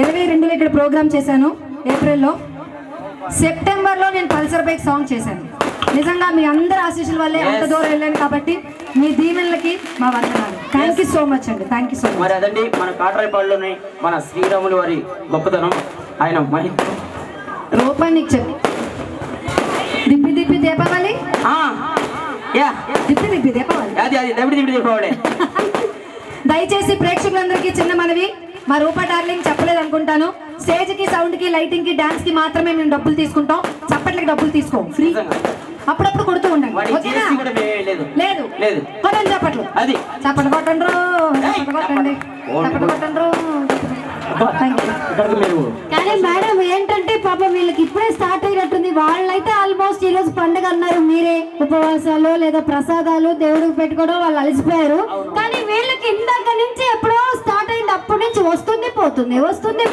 ఇరవై రెండులో ఇక్కడ ప్రోగ్రామ్ చేశాను ఏప్రిల్లో. సెప్టెంబర్లో నేను పల్సర్ బైక్ సాంగ్ చేశాను. నిజంగా మీ అందరి ఆశీస్సుల వల్లే అంత దూరం వెళ్ళాను కాబట్టి మీ దీవెనలకి మా వందనాలు. థ్యాంక్ యూ సో మచ్ అండి. థ్యాంక్ యూ సో మచ్ మరి అదండి మన కాట్రాయపాడులోని మన శ్రీరాములు వారి గొప్పతనం. ఆయన మహిమ రూపానికి చెప్పి. దిప్పి దిప్పి దీపావళి? ఆ, యా. దిప్పి దిప్పి దీపావళి. అది అది. దయచేసి ప్రేక్షకులందరికీ చిన్న మనవి. మా రూపా డార్లింగ్ చెప్పలేదు అనుకుంటాను. స్టేజ్కి సౌండ్కి లైటింగ్కి డాన్స్కి మాత్రమే మేము డబ్బులు తీసుకుంటాం. చప్పట్లకి డబ్బులు తీసుకోం. ఫ్రీ. అప్పుడప్పుడు కొడుతూ ఉండండి. ఓకేనా? లేదు. కొట్టండి చప్పట్లు. అది. చప్పట్లు కొట్టండి. చప్పట్లు. చప్పట్లు కానీ మేడం ఏంటంటే పాపం వీళ్ళకి ఇప్పుడే స్టార్ట్ అయినట్టుంది. వాళ్ళైతే ఆల్మోస్ట్ ఈ రోజు పండుగ అన్నారు మీరే. ఉపవాసాలు లేదా ప్రసాదాలు దేవుడికి పెట్టుకోవడం వాళ్ళు అలసిపోయారు. కానీ వీళ్ళకి ఇందాక వస్తుంది పోతుంది వస్తుంది